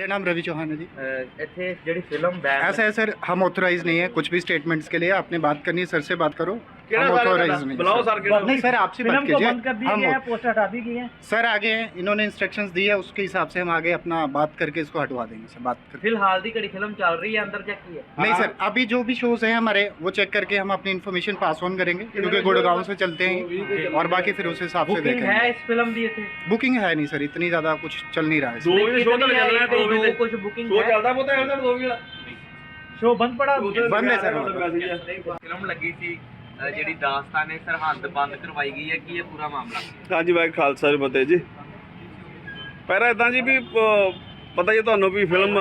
मेरा नाम रवि चौहान है जी ਅਹ ਇੱਥੇ ਜਿਹੜੀ ਫਿਲਮ ਬੈਨ ऐसा है सर हम ऑथोराइज नहीं है कुछ भी स्टेटमेंट्स के लिए आपने बात करनी है सर से बात करो सर आगे इन्होंने इंस्ट्रक्शन दी है उसके हिसाब से हम आगे अपना बात करके इसको हटवा देंगे फ़िलहाल दी कड़ी फ़िल्म चल रही है अंदर चेक की नहीं सर अभी जो भी शोज़ है हमारे वो चेक करके हम अपनी इन्फॉर्मेशन पास ऑन करेंगे क्योंकि गुड़गांव से चलते हैं और बाकी फिर उसे हिसाब से देखें बुकिंग है नहीं सर इतनी ज़्यादा कुछ चल नहीं रहा है। शो बंद पड़ा। बंद है सर फ़िल्म लगी थी ਜਿਹੜੀ ਦਾਸਤਾਨ ਨੇ ਸਰਹੱਦ ਬੰਦ ਕਰਵਾਈ ਗਈ ਹੈ ਕੀ ਇਹ ਪੂਰਾ ਮਾਮਲਾ? ਹਾਂਜੀ ਵਾਹਿਗੁਰੂ ਖਾਲਸਾ ਜੀ ਫਤਿਹ ਜੀ। ਪਹਿਲਾਂ ਇਦਾਂ ਜੀ ਵੀ ਪਤਾ ਹੀ ਤੁਹਾਨੂੰ ਵੀ ਫਿਲਮ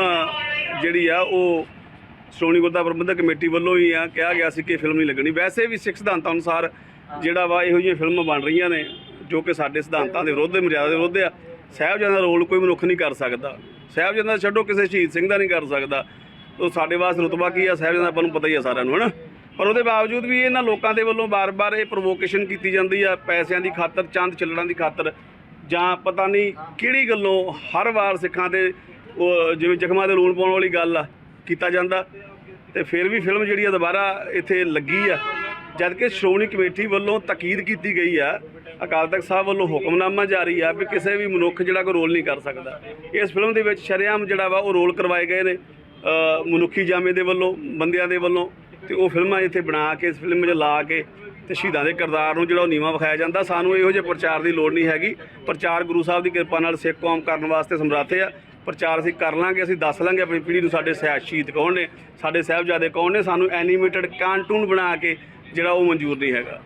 ਜਿਹੜੀ ਆ ਉਹ ਸ਼੍ਰੋਮਣੀ ਗੁਰਦੁਆਰਾ ਪ੍ਰਬੰਧਕ ਕਮੇਟੀ ਵੱਲੋਂ ਹੀ ਆ ਕਿਹਾ ਗਿਆ ਸੀ ਕਿ ਫਿਲਮ ਨਹੀਂ ਲੱਗਣੀ। ਵੈਸੇ ਵੀ ਸਿੱਖ ਸਿਧਾਂਤਾਂ ਅਨੁਸਾਰ ਜਿਹੜਾ ਵਾ ਇਹੋ ਜਿਹੀਆਂ ਫਿਲਮਾਂ ਬਣ ਰਹੀਆਂ ਨੇ ਜੋ ਕਿ ਸਾਡੇ ਸਿਧਾਂਤਾਂ ਦੇ ਵਿਰੁੱਧ ਮਰਿਆਦਾ ਦੇ ਵਿਰੁੱਧ ਆ। ਸਾਹਿਬਜ਼ਾਦਾ ਦਾ ਰੋਲ ਕੋਈ ਮਨੁੱਖ ਨਹੀਂ ਕਰ ਸਕਦਾ। ਸਾਹਿਬਜ਼ਾਦਾ ਛੱਡੋ ਕਿਸੇ ਸ਼ਹੀਦ ਸਿੰਘ ਦਾ ਨਹੀਂ ਕਰ ਸਕਦਾ। ਉਹ ਸਾਡੇ ਵਾਸਤੇ ਰੁਤਬਾ ਕੀ ਆ? ਸਾਹਿਬਜ਼ਾਦਾ ਆਪਾਂ ਨੂੰ ਪਤਾ ਹੀ ਆ ਸਾਰਿਆਂ ਨੂੰ ਹਨਾ? ਪਰ ਉਹਦੇ ਬਾਵਜੂਦ ਵੀ ਇਹਨਾਂ ਲੋਕਾਂ ਦੇ ਵੱਲੋਂ ਬਾਰ-ਬਾਰ ਇਹ ਪ੍ਰੋਵੋਕੇਸ਼ਨ ਕੀਤੀ ਜਾਂਦੀ ਆ, ਪੈਸਿਆਂ ਦੀ ਖਾਤਰ, ਚੰਦ ਚੱਲਣਾ ਦੀ ਖਾਤਰ। ਜਾਂ ਪਤਾ ਨਹੀਂ ਕਿਹੜੀ ਗੱਲੋਂ ਹਰ ਵਾਰ ਸਿੱਖਾਂ ਦੇ, ਉਹ ਜਿਵੇਂ ਜ਼ਖਮਾਂ ਦੇ ਲੂਣ ਪਾਉਣ ਵਾਲੀ ਗੱਲ ਆ, ਕੀਤਾ ਜਾਂਦਾ। ਤੇ ਫਿਰ ਵੀ ਫਿਲਮ ਜਿਹੜੀ ਆ ਦੁਬਾਰਾ ਇੱਥੇ ਲੱਗੀ ਆ। ਜਦ ਕਿ ਸ਼੍ਰੋਮਣੀ ਕਮੇਟੀ ਵੱਲੋਂ ਤਾਕੀਦ ਕੀਤੀ ਗਈ ਆ, ਅਕਾਲ ਤਖਤ ਸਾਹਿਬ ਵੱਲੋਂ ਹੁਕਮਨਾਮਾ ਜਾਰੀ ਆ ਵੀ ਕਿਸੇ ਵੀ ਮਨੁੱਖ ਜਿਹੜਾ ਕੋਈ ਰੋਲ ਨਹੀਂ ਕਰ ਸਕਦਾ। ਇਸ ਫਿਲਮ ਦੇ ਵਿੱਚ ਸ਼ਰੇਆਮ ਜਿਹੜਾ ਵਾ ਉਹ ਰੋਲ ਕਰਵਾਏ ਗਏ ਨੇ ਮਨੁੱਖੀ ਜਾਮੇ ਦੇ ਵੱਲੋਂ, ਬੰਦਿਆਂ ਦੇ ਵੱਲੋਂ। ਤੇ ਉਹ ਫਿਲਮਾਂ ਇੱਥੇ ਬਣਾ ਕੇ, ਇਸ ਫਿਲਮ 'ਚ ਲਾ ਕੇ ਤੇ ਸ਼ਹੀਦਾਂ ਦੇ ਕਿਰਦਾਰ ਨੂੰ ਜਿਹੜਾ ਉਹ ਨੀਵਾਂ ਵਿਖਾਇਆ ਜਾਂਦਾ। ਸਾਨੂੰ ਇਹੋ ਜਿਹੇ ਪ੍ਰਚਾਰ ਦੀ ਲੋੜ ਨਹੀਂ ਹੈਗੀ। ਪ੍ਰਚਾਰ ਗੁਰੂ ਸਾਹਿਬ ਦੀ ਕਿਰਪਾ ਨਾਲ ਸਿੱਖ ਕੌਮ ਕਰਨ ਵਾਸਤੇ ਸਮਰਾਥੇ ਆ। ਪ੍ਰਚਾਰ ਅਸੀਂ ਕਰ ਲਾਂਗੇ, ਅਸੀਂ ਦੱਸ ਲਾਂਗੇ ਆਪਣੀ ਪੀੜ੍ਹੀ ਨੂੰ ਸਾਡੇ ਸਿਆਸਤ ਸ਼ਹੀਦ ਕੌਣ ਨੇ, ਸਾਡੇ ਸਾਹਿਬਜ਼ਾਦੇ ਕੌਣ ਨੇ। ਸਾਨੂੰ ਐਨੀਮੇਟਡ ਕਾਰਟੂਨ ਬਣਾ ਕੇ ਜਿਹੜਾ ਉਹ ਮਨਜ਼ੂਰ ਨਹੀਂ ਹੈਗਾ।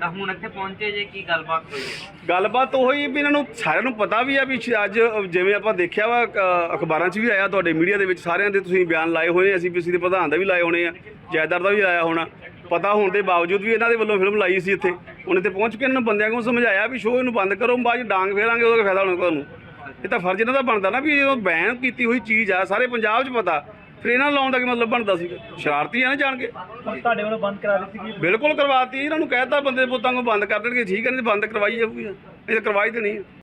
ਤਾਂ ਹੁਣ ਇੱਥੇ ਪਹੁੰਚੇ ਜੇ ਕੀ ਗੱਲਬਾਤ ਹੋਈ ਹੈ? ਗੱਲਬਾਤ ਉਹੀ ਵੀ ਇਹਨਾਂ ਨੂੰ ਸਾਰਿਆਂ ਨੂੰ ਪਤਾ ਵੀ ਆ ਵੀ ਅੱਜ ਜਿਵੇਂ ਆਪਾਂ ਦੇਖਿਆ ਵਾ ਅ, ਅਖਬਾਰਾਂ 'ਚ ਵੀ ਆਇਆ ਤੁਹਾਡੇ ਮੀਡੀਆ ਦੇ ਵਿੱਚ ਸਾਰਿਆਂ ਦੇ ਤੁਸੀਂ ਬਿਆਨ ਲਾਏ ਹੋਏ ਨੇ ਅਸੀਂ ਪੀਸੀ ਦੇ ਪ੍ਰਧਾਨ ਦਾ ਵੀ ਲਾਏ ਹੋਣੇ ਆ ਜੈਦਾਰ ਦਾ ਵੀ ਲਾਇਆ ਹੋਣਾ। ਪਤਾ ਹੋਣ ਦੇ ਬਾਵਜੂਦ ਵੀ ਇਹਨਾਂ ਦੇ ਵੱਲੋਂ ਫਿਲਮ ਲਾਈ ਸੀ ਇੱਥੇ। ਹੁਣ ਇੱਥੇ ਪਹੁੰਚ ਕੇ ਇਹਨਾਂ ਨੂੰ ਬੰਦਿਆਂ ਨੂੰ ਸਮਝਾਇਆ ਵੀ ਸ਼ੋਅ ਇਹਨੂੰ ਬੰਦ ਕਰੋ ਬਾਅਦ 'ਚ ਡਾਂਗ ਫੇਰਾਂਗੇ ਉਹਦਾ ਫਾਇਦਾ ਹੋਣਾ ਤੁਹਾਨੂੰ। ਇਹ ਤਾਂ ਫਰਜ਼ ਇਹਨਾਂ ਦਾ ਬਣਦਾ ਨਾ ਵੀ ਜਦੋਂ ਬੈਨ ਕੀਤੀ ਹੋਈ ਚੀਜ਼ ਆ ਸਾਰੇ ਪੰਜਾਬ 'ਚ ਪਤਾ। ਫਿਰ ਇਹਨਾਂ ਨੂੰ ਲਾਉਣ ਦਾ ਕੀ ਮਤਲਬ ਬਣਦਾ ਸੀਗਾ? ਸ਼ਰਾਰਤੀ ਆ ਨਾ ਜਾਣ ਕੇ? ਤੁਹਾਡੇ ਵੱਲੋਂ ਬੰਦ ਕਰਾ ਦਿੱਤੀ ਗਈ। ਬਿਲਕੁਲ ਕਰਵਾਤੀ ਇਹਨਾਂ ਨੂੰ ਕਹਿਤਾ ਬੰਦੇ ਪੁੱਤਾਂ ਨੂੰ ਬੰਦ ਕਰ ਦੇਣਗੇ ਠੀਕ ਹੈ ਨਹੀਂ ਬੰਦ ਕਰਵਾਈ ਜਾਊਗੀ। ਇਹ ਤਾਂ ਕਰਵਾਈ ਤੇ ਨਹੀਂ